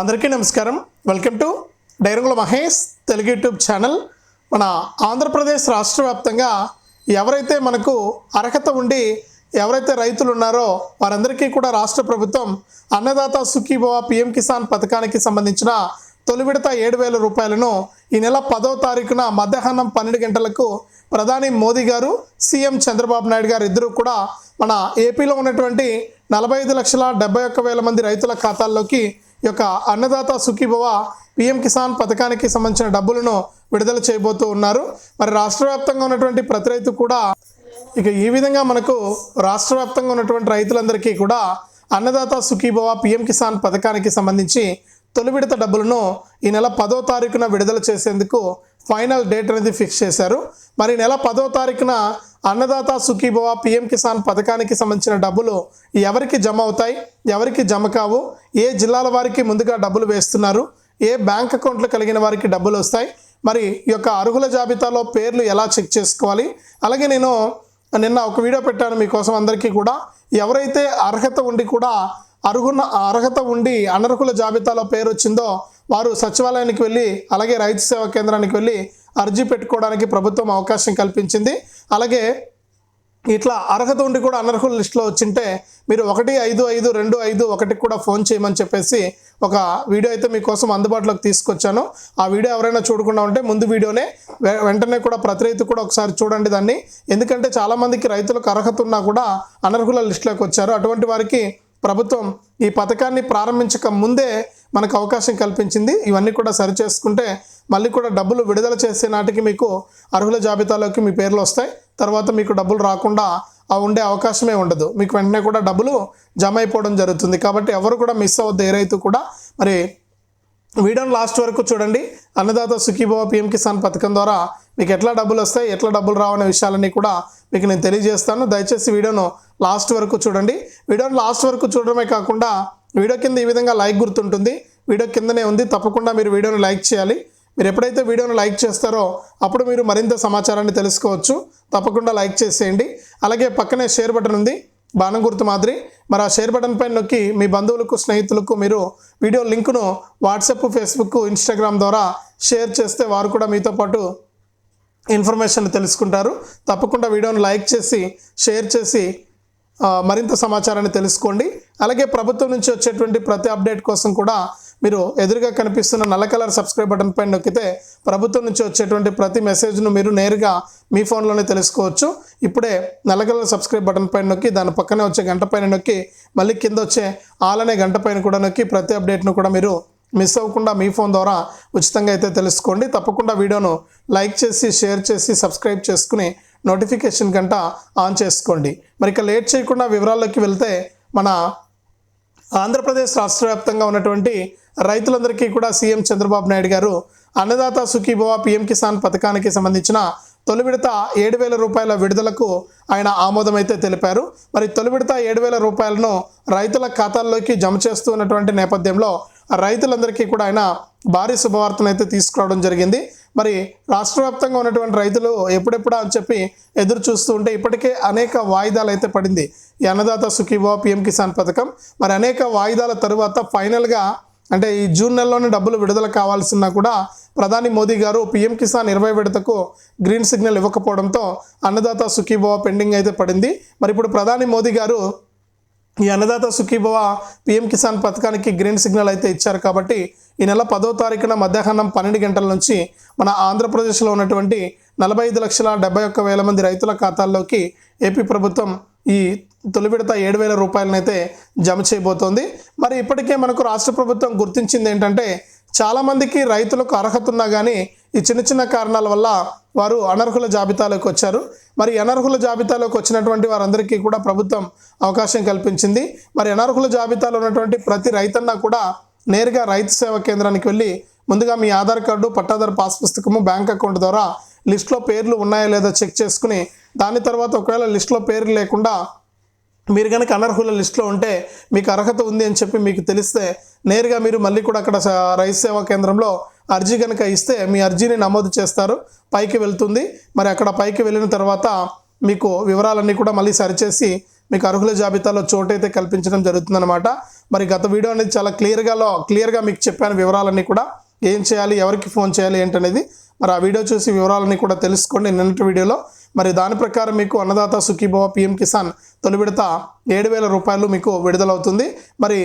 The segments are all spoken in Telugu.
అందరికీ నమస్కారం. Welcome to డైరంగుల Mahesh Telugu YouTube channel. మన ఆంధ్రప్రదేశ్ రాష్ట్ర వ్యాప్తంగా ఎవరైతే మనకు అర్హత ఉండి ఎవరైతే రైతులు ఉన్నారో వారందరికీ కూడా రాష్ట్ర ప్రభుత్వం అన్నదాత సుఖీభవ పిఎం కిసాన్ పథకానికి సంబంధించిన తొలి విడత ఏడు వేల రూపాయలను ఈ నెల పదో తారీఖున మధ్యాహ్నం పన్నెండు గంటలకు ప్రధాని మోదీ గారు సీఎం చంద్రబాబు నాయుడు గారు ఇద్దరు కూడా మన ఏపీలో ఉన్నటువంటి నలభై ఐదు లక్షల డెబ్బై ఒక్క వేల మంది రైతుల ఖాతాల్లోకి యొక్క అన్నదాత సుఖీభవ పిఎం కిసాన్ పథకానికి సంబంధించిన డబ్బులను విడుదల చేయబోతూ ఉన్నారు. మరి రాష్ట్ర వ్యాప్తంగా ఉన్నటువంటి ప్రతి రైతు కూడా ఇక ఈ విధంగా మనకు రాష్ట్ర వ్యాప్తంగా ఉన్నటువంటి రైతులందరికీ కూడా అన్నదాత సుఖీభవ పిఎం కిసాన్ పథకానికి సంబంధించి తొలి విడత డబ్బులను ఈ నెల పదో తారీఖున విడుదల చేసేందుకు ఫైనల్ డేట్ అనేది ఫిక్స్ చేశారు. మరి నెల పదో తారీఖున అన్నదాత సుఖీభవ పిఎం కిసాన్ పథకానికి సంబంధించిన డబ్బులు ఎవరికి జమ అవుతాయి? ఎవరికి జమ కావు? ఏ జిల్లాల వారికి ముందుగా డబ్బులు వేస్తున్నారు? ఏ బ్యాంక్ అకౌంట్లు కలిగిన వారికి డబ్బులు వస్తాయి? మరి ఈ యొక్క అర్హుల జాబితాలో పేర్లు ఎలా చెక్ చేసుకోవాలి? అలాగే నేను నిన్న ఒక వీడియో పెట్టాను మీకోసం అందరికీ కూడా. ఎవరైతే అర్హత ఉండి కూడా అర్హున అర్హత ఉండి అనర్హుల జాబితాలో పేరు వచ్చిందో వారు సచివాలయానికి వెళ్ళి అలాగే రైతు సేవా కేంద్రానికి వెళ్ళి అర్జీ పెట్టుకోవడానికి ప్రభుత్వం అవకాశం కల్పించింది. అలాగే ఇట్లా అర్హత ఉండి కూడా అనర్హుల లిస్టులో వచ్చింటే మీరు ఒకటి ఐదు ఐదు రెండు ఐదు ఒకటికి కూడా ఫోన్ చేయమని చెప్పేసి ఒక వీడియో అయితే మీకోసం అందుబాటులోకి తీసుకొచ్చాను. ఆ వీడియో ఎవరైనా చూడకుండా ఉంటే ముందు వీడియోనే వె- వెంటనే కూడా ప్రతి రైతు కూడా ఒకసారి చూడండి దాన్ని. ఎందుకంటే చాలామందికి రైతులకు అర్హత ఉన్నా కూడా అనర్హుల లిస్టులోకి వచ్చారు. అటువంటి వారికి ప్రభుత్వం ఈ పథకాన్ని ప్రారంభించక ముందే మనకు అవకాశం కల్పించింది. ఇవన్నీ కూడా సరి చేసుకుంటే మళ్ళీ కూడా డబ్బులు విడుదల చేసే నాటికి మీకు అర్హుల జాబితాలోకి మీ పేర్లు వస్తాయి. తర్వాత మీకు డబ్బులు రాకుండా ఆ ఉండే అవకాశమే ఉండదు. మీకు వెంటనే కూడా డబ్బులు జమ అయిపోవడం జరుగుతుంది. కాబట్టి ఎవరు కూడా మిస్ అవ్వద్దు. ఏ రైతు కూడా మరి వీడియోని లాస్ట్ వరకు చూడండి. అన్నదాత సుఖీభవ పిఎం కిసాన్ పథకం ద్వారా మీకు ఎట్లా డబ్బులు వస్తాయి ఎట్లా డబ్బులు రావనే విషయాలన్నీ కూడా మీకు నేను తెలియజేస్తాను. దయచేసి వీడియోను లాస్ట్ వరకు చూడండి. వీడియోను లాస్ట్ వరకు చూడడమే కాకుండా వీడియో కింద ఈ విధంగా లైక్ గుర్తుంటుంది. వీడియో కిందనే ఉంది. తప్పకుండా మీరు వీడియోను లైక్ చేయాలి. మీరు ఎప్పుడైతే వీడియోను లైక్ చేస్తారో అప్పుడు మీరు మరింత సమాచారాన్ని తెలుసుకోవచ్చు. తప్పకుండా లైక్ చేసేయండి. అలాగే పక్కనే షేర్ బటన్ ఉంది. బాణం గుర్తు మాదిరి. మరి ఆ షేర్ బటన్ పైన నొక్కి మీ బంధువులకు స్నేహితులకు మీరు వీడియో లింకును వాట్సాప్ ఫేస్బుక్ ఇన్స్టాగ్రామ్ ద్వారా షేర్ చేస్తే వారు కూడా మీతో పాటు ఇన్ఫర్మేషన్ తెలుసుకుంటారు. తప్పకుండా వీడియోను లైక్ చేసి షేర్ చేసి మరింత సమాచారాన్ని తెలుసుకోండి. అలాగే ప్రభుత్వం నుంచి వచ్చేటువంటి ప్రతి అప్డేట్ కోసం కూడా మీరు ఎదురుగా కనిపిస్తున్న నల్ల కలర్ సబ్స్క్రైబ్ బటన్ పైన నొక్కితే ప్రభుత్వం నుంచి వచ్చేటువంటి ప్రతి మెసేజ్ను మీరు నేరుగా మీ ఫోన్లోనే తెలుసుకోవచ్చు. ఇప్పుడే నల్ల కలర్ సబ్స్క్రైబ్ బటన్ పైన నొక్కి దాని పక్కనే వచ్చే గంట పైన నొక్కి మళ్ళీ కింద వచ్చే ఆల్ అనే గంట పైన కూడా నొక్కి ప్రతి అప్డేట్ను కూడా మీరు మిస్ అవ్వకుండా మీ ఫోన్ ద్వారా ఉచితంగా అయితే తెలుసుకోండి. తప్పకుండా వీడియోను లైక్ చేసి షేర్ చేసి సబ్స్క్రైబ్ చేసుకుని నోటిఫికేషన్ గంట ఆన్ చేసుకోండి. మరి ఇక లేట్ చేయకుండా వివరాల్లోకి వెళ్తే మన ఆంధ్రప్రదేశ్ రాష్ట్ర వ్యాప్తంగా ఉన్నటువంటి రైతులందరికీ కూడా సీఎం చంద్రబాబు నాయుడు గారు అన్నదాత సుఖీభవ పిఎం కిసాన్ పథకానికి సంబంధించిన తొలి విడత ఏడు వేల రూపాయల విడుదలకు ఆయన ఆమోదమైతే తెలిపారు. మరి తొలి విడత ఏడు వేల రూపాయలను రైతుల ఖాతాల్లోకి జమ చేస్తూ ఉన్నటువంటి నేపథ్యంలో రైతులందరికీ కూడా ఆయన భారీ శుభవార్తను అయితే తీసుకురావడం జరిగింది. మరి రాష్ట్ర వ్యాప్తంగా ఉన్నటువంటి రైతులు ఎప్పుడెప్పుడా అని చెప్పి ఎదురు చూస్తూ ఉంటే ఇప్పటికే అనేక వాయిదాలు అయితే పడింది. ఈ అన్నదాత సుఖీవో పిఎం కిసాన్ పథకం. మరి అనేక వాయిదాల తరువాత ఫైనల్గా అంటే ఈ జూన్ నెలలోనే డబ్బులు విడుదల కావాల్సిన కూడా ప్రధాని మోదీ గారు పిఎం కిసాన్ ఇరవై విడతకు గ్రీన్ సిగ్నల్ ఇవ్వకపోవడంతో అన్నదాత సుఖీభవ పెండింగ్ అయితే పడింది. మరి ఇప్పుడు ప్రధాని మోదీ గారు ఈ అన్నదాత సుఖీభవ పిఎం కిసాన్ పథకానికి గ్రీన్ సిగ్నల్ అయితే ఇచ్చారు కాబట్టి ఈ నెల పదో తారీఖున మధ్యాహ్నం పన్నెండు గంటల నుంచి మన ఆంధ్రప్రదేశ్లో ఉన్నటువంటి నలభై ఐదు లక్షల డెబ్బై ఒక్క వేల మంది రైతుల ఖాతాల్లోకి ఏపీ ప్రభుత్వం ఈ తొలి విడత ఏడు వేల రూపాయలనైతే జమ చేయబోతోంది. మరి ఇప్పటికే మనకు రాష్ట్ర ప్రభుత్వం గుర్తించింది ఏంటంటే చాలామందికి రైతులకు అర్హత ఉన్నా కానీ ఈ చిన్న చిన్న కారణాల వల్ల వారు అనర్హుల జాబితాలోకి వచ్చారు. మరి అనర్హుల జాబితాలోకి వచ్చినటువంటి వారందరికీ కూడా ప్రభుత్వం అవకాశం కల్పించింది. మరి అనర్హుల జాబితాలో ఉన్నటువంటి ప్రతి రైతన్న కూడా నేరుగా రైతు సేవా కేంద్రానికి వెళ్ళి ముందుగా మీ ఆధార్ కార్డు పట్టాదారు పాస్ పుస్తకము బ్యాంక్ అకౌంట్ ద్వారా లిస్ట్లో పేర్లు ఉన్నాయా లేదా చెక్ చేసుకుని దాని తర్వాత ఒకవేళ లిస్ట్లో పేర్లు లేకుండా మీరు కనుక అనర్హుల లిస్టులో ఉంటే మీకు అర్హత ఉంది అని చెప్పి మీకు తెలిస్తే నేరుగా మీరు మళ్ళీ కూడా అక్కడ రైతు సేవా కేంద్రంలో అర్జీ కనుక ఇస్తే మీ అర్జీని నమోదు చేస్తారు పైకి వెళ్తుంది. మరి అక్కడ పైకి వెళ్ళిన తర్వాత మీకు వివరాలన్నీ కూడా మళ్ళీ సరిచేసి మీకు అర్హుల జాబితాలో చోటైతే కల్పించడం జరుగుతుందన్నమాట. మరి గత వీడియో అనేది చాలా క్లియర్గా క్లియర్గా మీకు చెప్పాను వివరాలన్నీ కూడా. ఏం చేయాలి ఎవరికి ఫోన్ చేయాలి ఏంటనేది. మరి ఆ వీడియో చూసి వివరాలన్నీ కూడా తెలుసుకోండి. నిన్నటి వీడియోలో మరి దాని ప్రకారం మీకు అన్నదాత సుఖీభవ పిఎం కిసాన్ తొలి విడత ఏడు వేల రూపాయలు మీకు విడుదలవుతుంది. మరి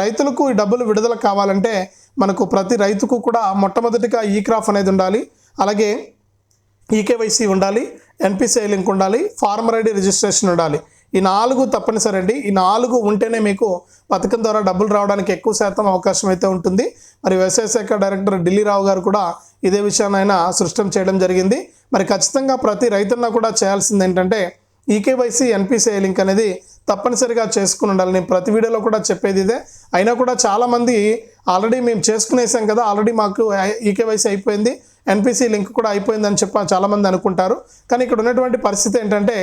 రైతులకు ఈ డబ్బులు విడుదల కావాలంటే మనకు ప్రతి రైతుకు కూడా మొట్టమొదటిగా ఈ క్రాఫ్ అనేది ఉండాలి. అలాగే ఈకేవైసీ ఉండాలి ఎన్పిసిఐ లింక్ ఉండాలి ఫార్మర్ ఐడి రిజిస్ట్రేషన్ ఉండాలి. ఈ నాలుగు తప్పనిసరి అండి. ఈ నాలుగు ఉంటేనే మీకు పథకం ద్వారా డబ్బులు రావడానికి ఎక్కువ శాతం అవకాశం అయితే ఉంటుంది. మరి వ్యవసాయ శాఖ డైరెక్టర్ ఢిల్లీ రావు గారు కూడా ఇదే విషయాన్ని ఆయన సృష్టం చేయడం జరిగింది. మరి ఖచ్చితంగా ప్రతి రైతున్న కూడా చేయాల్సింది ఏంటంటే ఈకేవైసీ ఎన్పిసిఐ లింక్ అనేది తప్పనిసరిగా చేసుకుని ఉండాలి. నేను ప్రతి వీడియోలో కూడా చెప్పేది ఇదే. అయినా కూడా చాలామంది ఆల్రెడీ మేము చేసుకునేసాం కదా ఆల్రెడీ మాకు ఈకేవైసీ అయిపోయింది ఎన్పిసి లింక్ కూడా అయిపోయిందని చెప్పి చాలామంది అనుకుంటారు. కానీ ఇక్కడ ఉన్నటువంటి పరిస్థితి ఏంటంటే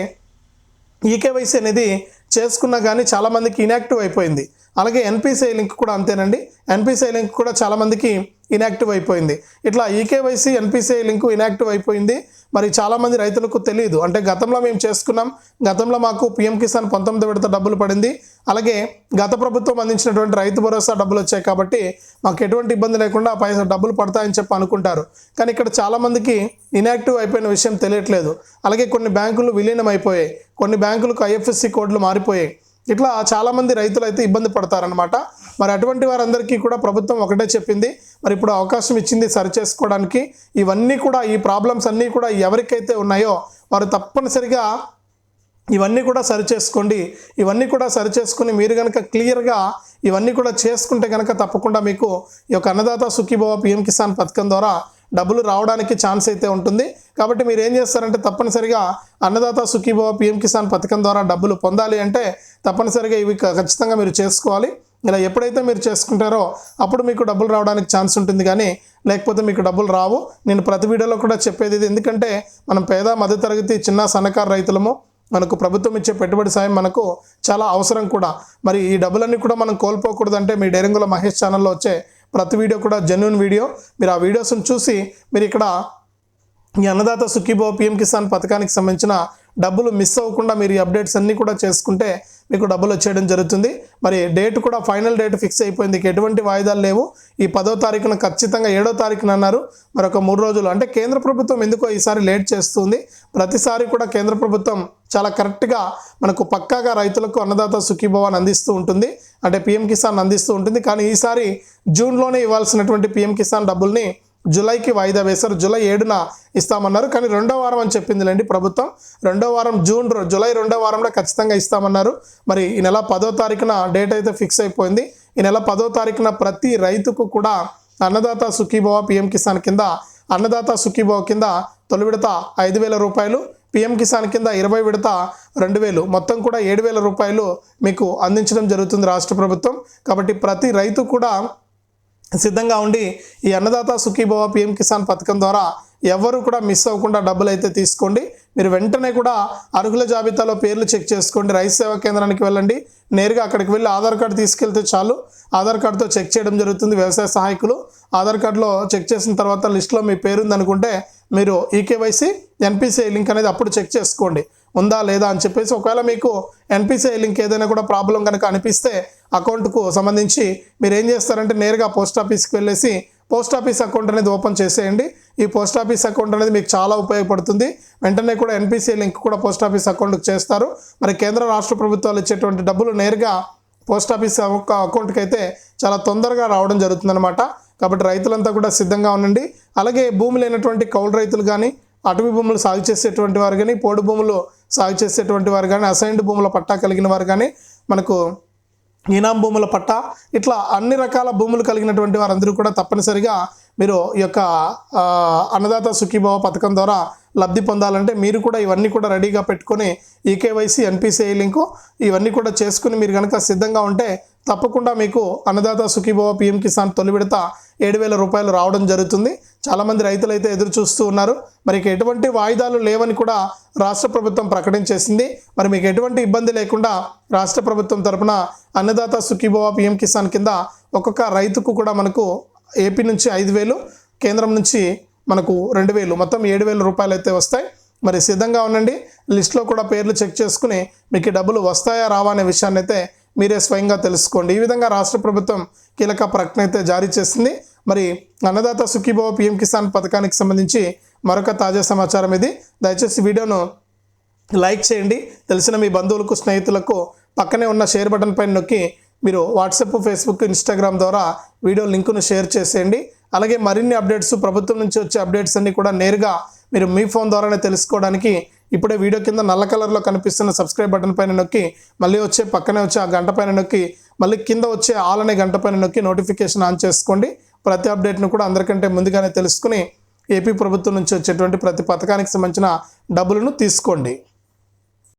ఈకేవైసీ అనేది చేసుకున్నా కానీ చాలామందికి ఇన్యాక్టివ్ అయిపోయింది. అలాగే ఎన్పిసిఐ లింక్ కూడా అంతేనండి. ఎన్పిసిఐ లింక్ కూడా చాలామందికి ఇన్యాక్టివ్ అయిపోయింది. ఇట్లా ఈకేవైసీ ఎన్పిసిఐ లింక్ ఇన్యాక్టివ్ అయిపోయింది. మరి చాలామంది రైతులకు తెలియదు అంటే గతంలో మేము చేసుకున్నాం. గతంలో మాకు పిఎం కిసాన్ పంతొమ్మిది విడత డబ్బులు పడింది. అలాగే గత ప్రభుత్వం అందించినటువంటి రైతు భరోసా డబ్బులు వచ్చాయి కాబట్టి మాకు ఎటువంటి ఇబ్బంది లేకుండా ఆ పైసా డబ్బులు పడతాయని చెప్పి అనుకుంటారు. కానీ ఇక్కడ చాలామందికి ఇన్యాక్టివ్ అయిపోయిన విషయం తెలియట్లేదు. అలాగే కొన్ని బ్యాంకులు విలీనం అయిపోయాయి కొన్ని బ్యాంకులకు ఐఎఫ్ఎస్సి కోడ్లు మారిపోయాయి. ఇట్లా చాలామంది రైతులు అయితే ఇబ్బంది పడతారనమాట మరి అటువంటి వారందరికీ కూడా ప్రభుత్వం ఒకటే చెప్పింది. మరి ఇప్పుడు అవకాశం ఇచ్చింది సరి చేసుకోవడానికి. ఇవన్నీ కూడా ఈ ప్రాబ్లమ్స్ అన్నీ కూడా ఎవరికైతే ఉన్నాయో వారు తప్పనిసరిగా ఇవన్నీ కూడా సరి చేసుకోండి. ఇవన్నీ కూడా సరి చేసుకుని మీరు కనుక క్లియర్గా ఇవన్నీ కూడా చేసుకుంటే కనుక తప్పకుండా మీకు ఈ యొక్క అన్నదాత సుఖీభవ పిఎం కిసాన్ పథకం ద్వారా డబ్బులు రావడానికి ఛాన్స్ అయితే ఉంటుంది. కాబట్టి మీరు ఏం చేస్తారంటే తప్పనిసరిగా అన్నదాత సుఖీభవ పిఎం కిసాన్ పథకం ద్వారా డబ్బులు పొందాలి అంటే తప్పనిసరిగా ఇవి ఖచ్చితంగా మీరు చేసుకోవాలి. ఇలా ఎప్పుడైతే మీరు చేసుకుంటారో అప్పుడు మీకు డబ్బులు రావడానికి ఛాన్స్ ఉంటుంది కానీ లేకపోతే మీకు డబ్బులు రావు. నేను ప్రతి వీడియోలో కూడా చెప్పేది ఇది. ఎందుకంటే మనం పేద మధ్యతరగతి చిన్న సన్నకారు రైతులము మనకు ప్రభుత్వం ఇచ్చే పెట్టుబడి సాయం మనకు చాలా అవసరం కూడా. మరి ఈ డబ్బులన్నీ కూడా మనం కోల్పోకూడదంటే మీ డైరింగుల మహేష్ ఛానల్లో వచ్చే ప్రతి వీడియో కూడా జెన్యున్ వీడియో మీరు ఆ వీడియోస్ని చూసి మీరు ఇక్కడ ఈ అన్నదాత సుఖీభో పిఎం కిసాన్ పథకానికి సంబంధించిన డబ్బులు మిస్ అవ్వకుండా మీరు ఈ అప్డేట్స్ అన్నీ కూడా చేసుకుంటే మీకు డబ్బులు వచ్చేయడం జరుగుతుంది. మరి డేట్ కూడా ఫైనల్ డేట్ ఫిక్స్ అయిపోయింది. ఎటువంటి వాయిదాలు లేవు. ఈ పదో తారీఖున ఖచ్చితంగా ఏడో తారీఖున అన్నారు. మరొక మూడు రోజులు. అంటే కేంద్ర ప్రభుత్వం ఎందుకో ఈసారి లేట్ చేస్తుంది. ప్రతిసారి కూడా కేంద్ర ప్రభుత్వం చాలా కరెక్ట్గా మనకు పక్కాగా రైతులకు అన్నదాత సుఖీభవాన్ని అందిస్తూ ఉంటుంది. అంటే పిఎం కిసాన్ అందిస్తూ ఉంటుంది. కానీ ఈసారి జూన్లోనే ఇవ్వాల్సినటువంటి పిఎం కిసాన్ డబ్బుల్ని జూలైకి వాయిదా వేశారు. జూలై ఏడున ఇస్తామన్నారు. కానీ రెండో వారం అని చెప్పిందిలేండి ప్రభుత్వం. రెండో వారం జూన్ రో- జూలై రెండో వారంలో ఖచ్చితంగా ఇస్తామన్నారు. మరి ఈ నెల పదో తారీఖున డేట్ అయితే ఫిక్స్ అయిపోయింది. ఈ నెల పదో తారీఖున ప్రతి రైతుకు కూడా అన్నదాత సుఖీభవ పిఎం కిసాన్ కింద అన్నదాత సుఖీభవ కింద తొలి విడత ఐదు వేల రూపాయలు పిఎం కిసాన్ కింద ఇరవై విడత రెండు వేలు. మొత్తం కూడా ఏడు వేల రూపాయలు మీకు అందించడం జరుగుతుంది రాష్ట్ర ప్రభుత్వం. కాబట్టి ప్రతి రైతు కూడా సిద్ధంగా ఉండి ఈ అన్నదాత సుఖీభవ పిఎం కిసాన్ పథకం ద్వారా ఎవరు కూడా మిస్ అవ్వకుండా డబ్బులు అయితే తీసుకోండి. మీరు వెంటనే కూడా అర్హుల జాబితాలో పేర్లు చెక్ చేసుకోండి. రైతు సేవా కేంద్రానికి వెళ్ళండి. నేరుగా అక్కడికి వెళ్ళి ఆధార్ కార్డు తీసుకెళ్తే చాలు. ఆధార్ కార్డుతో చెక్ చేయడం జరుగుతుంది వ్యవసాయ సహాయకులు. ఆధార్ కార్డులో చెక్ చేసిన తర్వాత లిస్ట్లో మీ పేరు అనుకుంటే మీరు ఈకేవైసీ ఎన్పిసిఐ లింక్ అనేది అప్పుడు చెక్ చేసుకోండి. ఉందా లేదా అని చెప్పేసి ఒకవేళ మీకు ఎన్పిసిఐ లింక్ ఏదైనా కూడా ప్రాబ్లం కనుక అనిపిస్తే అకౌంట్కు సంబంధించి మీరు ఏం చేస్తారంటే నేరుగా పోస్ట్ ఆఫీస్కి వెళ్ళేసి పోస్ట్ ఆఫీస్ అకౌంట్ అనేది ఓపెన్ చేసేయండి. ఈ పోస్ట్ ఆఫీస్ అకౌంట్ అనేది మీకు చాలా ఉపయోగపడుతుంది. వెంటనే కూడా ఎన్పిసిఐ లింక్ కూడా పోస్ట్ ఆఫీస్ అకౌంట్కి చేస్తారు. మరి కేంద్ర రాష్ట్ర ప్రభుత్వాలు ఇచ్చేటువంటి డబ్బులు నేరుగా పోస్ట్ ఆఫీస్ అకౌంట్కి అయితే చాలా తొందరగా రావడం జరుగుతుందన్నమాట. కాబట్టి రైతులంతా కూడా సిద్ధంగా ఉండండి. అలాగే భూమి లేనటువంటి కౌలు రైతులు కానీ అటవీ భూములు సాగు చేసేటువంటి వారు కానీ పోడు భూములు సాగు చేసేటువంటి వారు కానీ అసైన్డ్ భూముల పట్టా కలిగిన వారు కానీ మనకు ఈనాం భూముల పట్టా ఇట్లా అన్ని రకాల భూములు కలిగినటువంటి వారందరూ కూడా తప్పనిసరిగా మీరు ఈ యొక్క అన్నదాత సుఖీభావ పథకం ద్వారా లబ్ధి పొందాలంటే మీరు కూడా ఇవన్నీ కూడా రెడీగా పెట్టుకొని ఈకేవైసీ ఎన్పిసిఐ లింకు ఇవన్నీ కూడా చేసుకుని మీరు కనుక సిద్ధంగా ఉంటే తప్పకుండా మీకు అన్నదాత సుఖీభవ పిఎం కిసాన్ తొలి విడత ఏడు వేల రూపాయలు రావడం జరుగుతుంది. చాలామంది రైతులు అయితే ఎదురు చూస్తూ ఉన్నారు. మరి ఎటువంటి వాయిదాలు లేవని కూడా రాష్ట్ర ప్రభుత్వం ప్రకటించేసింది. మరి మీకు ఎటువంటి ఇబ్బంది లేకుండా రాష్ట్ర ప్రభుత్వం తరపున అన్నదాత సుఖీభవ పిఎం కిసాన్ కింద ఒక్కొక్క రైతుకు కూడా మనకు ఏపీ నుంచి ఐదు వేలు కేంద్రం నుంచి మనకు రెండు వేలు మొత్తం ఏడు వేల రూపాయలు అయితే వస్తాయి. మరి సిద్ధంగా ఉండండి. లిస్ట్లో కూడా పేర్లు చెక్ చేసుకుని మీకు డబ్బులు వస్తాయా రావా అనే విషయాన్ని అయితే మీరే స్వయంగా తెలుసుకోండి. ఈ విధంగా రాష్ట్ర ప్రభుత్వం కీలక ప్రకటన అయితే జారీ చేసింది. మరి అన్నదాత సుఖీభావ పిఎం కిసాన్ పథకానికి సంబంధించి మరొక తాజా సమాచారం ఇది. దయచేసి వీడియోను లైక్ చేయండి. తెలిసిన మీ బంధువులకు స్నేహితులకు పక్కనే ఉన్న షేర్ బటన్ పైన నొక్కి మీరు వాట్సాప్ ఫేస్బుక్ ఇన్స్టాగ్రామ్ ద్వారా వీడియో లింకును షేర్ చేసేయండి. అలాగే మరిన్ని అప్డేట్స్ ప్రభుత్వం నుంచి వచ్చే అప్డేట్స్ అన్ని కూడా నేరుగా మీరు మీ ఫోన్ ద్వారానే తెలుసుకోవడానికి ఇప్పుడే వీడియో కింద నల్ల కలర్లో కనిపిస్తున్న సబ్స్క్రైబ్ బటన్ పైన నొక్కి మళ్ళీ వచ్చే పక్కనే వచ్చే ఆ గంట పైన నొక్కి మళ్ళీ కింద వచ్చే ఆల్ అనే గంట పైన నొక్కి నోటిఫికేషన్ ఆన్ చేసుకోండి. ప్రతి అప్డేట్ను కూడా అందరికంటే ముందుగానే తెలుసుకుని ఏపీ ప్రభుత్వం నుంచి వచ్చేటువంటి ప్రతి పథకానికి సంబంధించిన డబ్బులను తీసుకోండి.